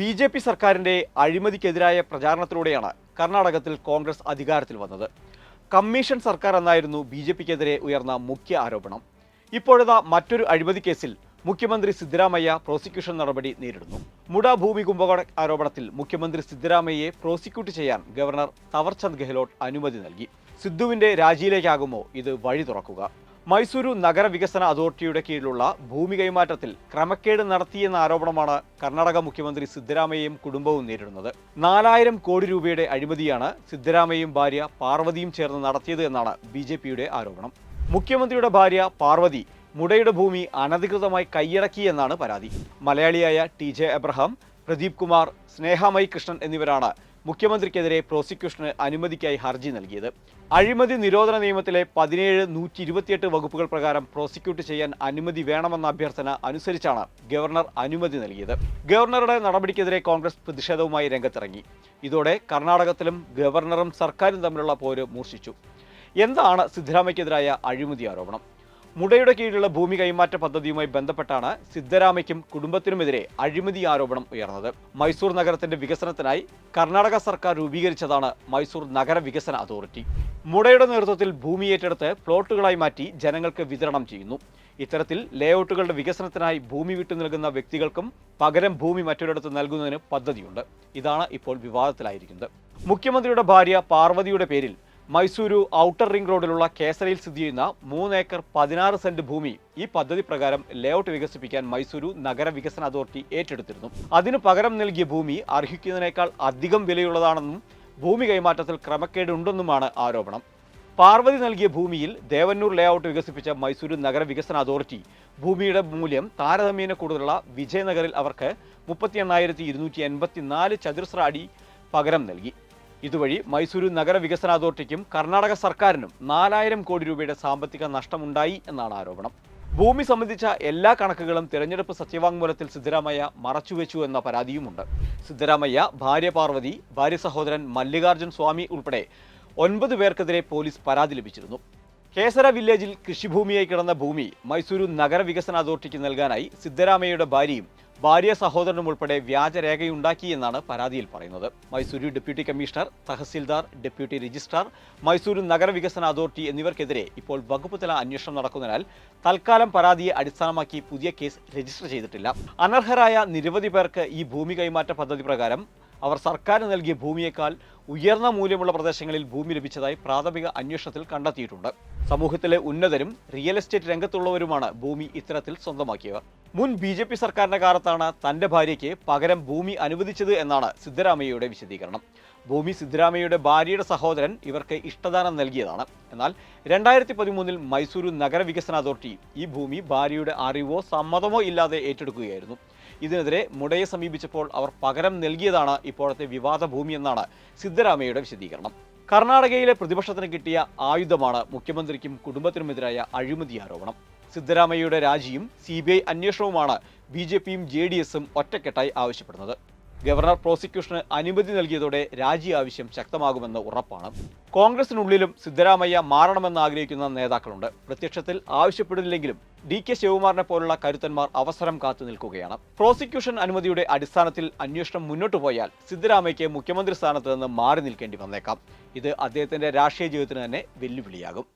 B J P സർക്കാരിന്റെ അഴിമതിക്കെതിരായ പ്രചാരണത്തിലൂടെയാണ് കർണാടകത്തിൽ കോൺഗ്രസ് അധികാരത്തിൽ വന്നത്. കമ്മീഷൻ സർക്കാർ എന്നായിരുന്നു ബി ജെ പിക്കെതിരെ ഉയർന്ന മുഖ്യ ആരോപണം. ഇപ്പോഴത്തെ മറ്റൊരു അഴിമതി കേസിൽ മുഖ്യമന്ത്രി സിദ്ധരാമയ്യ പ്രോസിക്യൂഷൻ നടപടി നേരിടുന്നു. മുട ഭൂമി കുംഭകോണ ആരോപണത്തിൽ മുഖ്യമന്ത്രി സിദ്ധരാമയ്യയെ പ്രോസിക്യൂട്ട് ചെയ്യാൻ ഗവർണർ തവർചന്ദ് ഗെഹ്ലോട്ട് അനുമതി നൽകി. സിദ്ധുവിന്റെ രാജിയിലേക്കാകുമോ ഇത് വഴി തുറക്കുക? മൈസൂരു നഗരവികസന അതോറിറ്റിയുടെ കീഴിലുള്ള ഭൂമി കൈമാറ്റത്തിൽ ക്രമക്കേട് നടത്തിയെന്ന ആരോപണമാണ് കർണാടക മുഖ്യമന്ത്രി സിദ്ധരാമയ്യയും കുടുംബവും നേരിടുന്നത്. നാലായിരം കോടി രൂപയുടെ അഴിമതിയാണ് സിദ്ധരാമയ്യയും ഭാര്യ പാർവതിയും ചേർന്ന് നടത്തിയത് എന്നാണ് ബി ആരോപണം. മുഖ്യമന്ത്രിയുടെ ഭാര്യ പാർവതി മുടയുടെ ഭൂമി അനധികൃതമായി കൈയടക്കി എന്നാണ് പരാതി. മലയാളിയായ T J Abraham Pradeep Kumar Snehamayi Krishnan എന്നിവരാണ് മുഖ്യമന്ത്രിക്കെതിരെ പ്രോസിക്യൂഷന് അനുമതിക്കായി ഹർജി നൽകിയത്. അഴിമതി നിരോധന നിയമത്തിലെ പതിനേഴ് നൂറ്റി ഇരുപത്തിയെട്ട് വകുപ്പുകൾ പ്രകാരം പ്രോസിക്യൂട്ട് ചെയ്യാൻ അനുമതി വേണമെന്ന അഭ്യർത്ഥന അനുസരിച്ചാണ് ഗവർണർ അനുമതി നൽകിയത്. ഗവർണറുടെ നടപടിക്കെതിരെ കോൺഗ്രസ് പ്രതിഷേധവുമായി രംഗത്തിറങ്ങി. ഇതോടെ കർണാടകത്തിലും ഗവർണറും സർക്കാരും തമ്മിലുള്ള പോര് മൂർച്ഛിച്ചു. എന്താണ് സിദ്ധരാമയ്ക്കെതിരായ അഴിമതി ആരോപണം? മുടയുടെ കീഴിലുള്ള ഭൂമി കൈമാറ്റ പദ്ധതിയുമായി ബന്ധപ്പെട്ടാണ് സിദ്ധരാമയ്ക്കും കുടുംബത്തിനുമെതിരെ അഴിമതി ആരോപണം ഉയർന്നത്. മൈസൂർ നഗരത്തിന്റെ വികസനത്തിനായി കർണാടക സർക്കാർ രൂപീകരിച്ചതാണ് മൈസൂർ നഗര വികസന അതോറിറ്റി. മുടയുടെ നേതൃത്വത്തിൽ ഭൂമി ഏറ്റെടുത്ത് പ്ലോട്ടുകളായി മാറ്റി ജനങ്ങൾക്ക് വിതരണം ചെയ്യുന്നു. ഇത്തരത്തിൽ ലേഔട്ടുകളുടെ വികസനത്തിനായി ഭൂമി വിട്ടു നൽകുന്ന വ്യക്തികൾക്കും പകരം ഭൂമി മറ്റൊരിടത്ത് നൽകുന്നതിന് പദ്ധതിയുണ്ട്. ഇതാണ് ഇപ്പോൾ വിവാദത്തിലായിരിക്കുന്നത്. മുഖ്യമന്ത്രിയുടെ ഭാര്യ പാർവതിയുടെ പേരിൽ മൈസൂരു ഔട്ടർ റിംഗ് റോഡിലുള്ള കേസരയിൽ സ്ഥിതി ചെയ്യുന്ന മൂന്ന് ഏക്കർ പതിനാറ് സെന്റ് ഭൂമി ഈ പദ്ധതി പ്രകാരം ലേഔട്ട് വികസിപ്പിക്കാൻ മൈസൂരു നഗര വികസന അതോറിറ്റി ഏറ്റെടുത്തിരുന്നു. അതിനു പകരം നൽകിയ ഭൂമി അർഹിക്കുന്നതിനേക്കാൾ അധികം വിലയുള്ളതാണെന്നും ഭൂമി കൈമാറ്റത്തിൽ ക്രമക്കേടുണ്ടെന്നുമാണ് ആരോപണം. പാർവതി നൽകിയ ഭൂമിയിൽ ദേവന്നൂർ ലേഔട്ട് വികസിപ്പിച്ച മൈസൂരു നഗര വികസന അതോറിറ്റി ഭൂമിയുടെ മൂല്യം താരതമ്യേന കൂടുതലുള്ള വിജയനഗറിൽ അവർക്ക് മുപ്പത്തി എണ്ണായിരത്തി ഇരുന്നൂറ്റി എൺപത്തി നാല് ചതുരശ്ര അടി പകരം നൽകി. ഇതുവഴി മൈസൂരു നഗര വികസന അതോറിറ്റിക്കും കർണാടക സർക്കാരിനും നാലായിരം കോടി രൂപയുടെ സാമ്പത്തിക നഷ്ടമുണ്ടായി എന്നാണ് ആരോപണം. ഭൂമി സംബന്ധിച്ച എല്ലാ കണക്കുകളും തിരഞ്ഞെടുപ്പ് സത്യവാങ്മൂലത്തിൽ സിദ്ധരാമയ്യ മറച്ചുവെച്ചു എന്ന പരാതിയുമുണ്ട്. സിദ്ധരാമയ്യ ഭാര്യ പാർവതി ഭാര്യ സഹോദരൻ മല്ലികാർജുൻ സ്വാമി ഉൾപ്പെടെ ഒൻപത് പേർക്കെതിരെ പോലീസ് പരാതി ലഭിച്ചിരുന്നു. കേസര വില്ലേജിൽ കൃഷിഭൂമിയായി കിടന്ന ഭൂമി മൈസൂരു നഗര വികസന അതോറിറ്റിക്ക് നൽകാനായി സിദ്ധരാമയ്യയുടെ ഭാര്യയും ഭാര്യ സഹോദരനും ഉൾപ്പെടെ വ്യാജരേഖയുണ്ടാക്കിയെന്നാണ് പരാതിയിൽ പറയുന്നത്. Mysuru deputy commissioner tahsildar deputy registrar Mysuru നഗര വികസന അതോറിറ്റി എന്നിവർക്കെതിരെ ഇപ്പോൾ വകുപ്പ് തല അന്വേഷണം നടക്കുന്നതിനാൽ തൽക്കാലം പരാതിയെ അടിസ്ഥാനമാക്കി പുതിയ കേസ് രജിസ്റ്റർ ചെയ്തിട്ടില്ല. അനർഹരായ നിരവധി പേർക്ക് ഈ ഭൂമി കൈമാറ്റ പദ്ധതി പ്രകാരം അവർ സർക്കാർ നൽകിയ ഭൂമിയേക്കാൾ ഉയർന്ന മൂല്യമുള്ള പ്രദേശങ്ങളിൽ ഭൂമി ലഭിച്ചതായി പ്രാഥമിക അന്വേഷണത്തിൽ കണ്ടെത്തിയിട്ടുണ്ട്. സമൂഹത്തിലെ ഉന്നതരും റിയൽ എസ്റ്റേറ്റ് രംഗത്തുള്ളവരുമാണ് ഭൂമി ഇത്തരത്തിൽ സ്വന്തമാക്കിയവർ. മുൻ ബി ജെ പി സർക്കാരിന്റെ കാലത്താണ് തന്റെ ഭാര്യയ്ക്ക് പകരം ഭൂമി അനുവദിച്ചത് എന്നാണ് സിദ്ധരാമയ്യയുടെ വിശദീകരണം. ഭൂമി സിദ്ധരാമയ്യയുടെ ഭാര്യയുടെ സഹോദരൻ ഇവർക്ക് ഇഷ്ടദാനം നൽകിയതാണ്. എന്നാൽ രണ്ടായിരത്തി പതിമൂന്നിൽ മൈസൂരു നഗരവികസന അതോറിറ്റി ഈ ഭൂമി ഭാര്യയുടെ അറിവോ സമ്മതമോ ഇല്ലാതെ ഏറ്റെടുക്കുകയായിരുന്നു. ഇതിനെതിരെ മുടയെ സമീപിച്ചപ്പോൾ അവർ പകരം നൽകിയതാണ് ഇപ്പോഴത്തെ വിവാദ ഭൂമി എന്നാണ് സിദ്ധരാമയ്യയുടെ വിശദീകരണം. കർണാടകയിലെ പ്രതിപക്ഷത്തിന് കിട്ടിയ ആയുധമാണ് മുഖ്യമന്ത്രിക്കും കുടുംബത്തിനുമെതിരായ അഴിമതി ആരോപണം. സിദ്ധരാമയ്യയുടെ രാജിയും സി ബി ഐ അന്വേഷണവുമാണ് ബി ജെ പിയും ജെ ഡി എസും ഒറ്റക്കെട്ടായി ആവശ്യപ്പെടുന്നത്. ഗവർണർ പ്രോസിക്യൂഷന് അനുമതി നൽകിയതോടെ രാജി ആവശ്യം ശക്തമാകുമെന്ന് ഉറപ്പാണ്. കോൺഗ്രസിനുള്ളിലും സിദ്ധരാമയ്യ മാറണമെന്ന് ആഗ്രഹിക്കുന്ന നേതാക്കളുണ്ട്. പ്രത്യക്ഷത്തിൽ ആവശ്യപ്പെടുന്നില്ലെങ്കിലും ഡി കെ ശിവകുമാറിനെ പോലുള്ള കരുത്തന്മാർ അവസരം കാത്തു നിൽക്കുകയാണ്. പ്രോസിക്യൂഷൻ അനുമതിയുടെ അടിസ്ഥാനത്തിൽ അന്വേഷണം മുന്നോട്ടു പോയാൽ സിദ്ധരാമയ്യയ്ക്ക് മുഖ്യമന്ത്രി സ്ഥാനത്ത് നിന്ന് മാറി നിൽക്കേണ്ടി വന്നേക്കാം. ഇത് അദ്ദേഹത്തിന്റെ രാഷ്ട്രീയ ജീവിതത്തിന് തന്നെ വെല്ലുവിളിയാകും.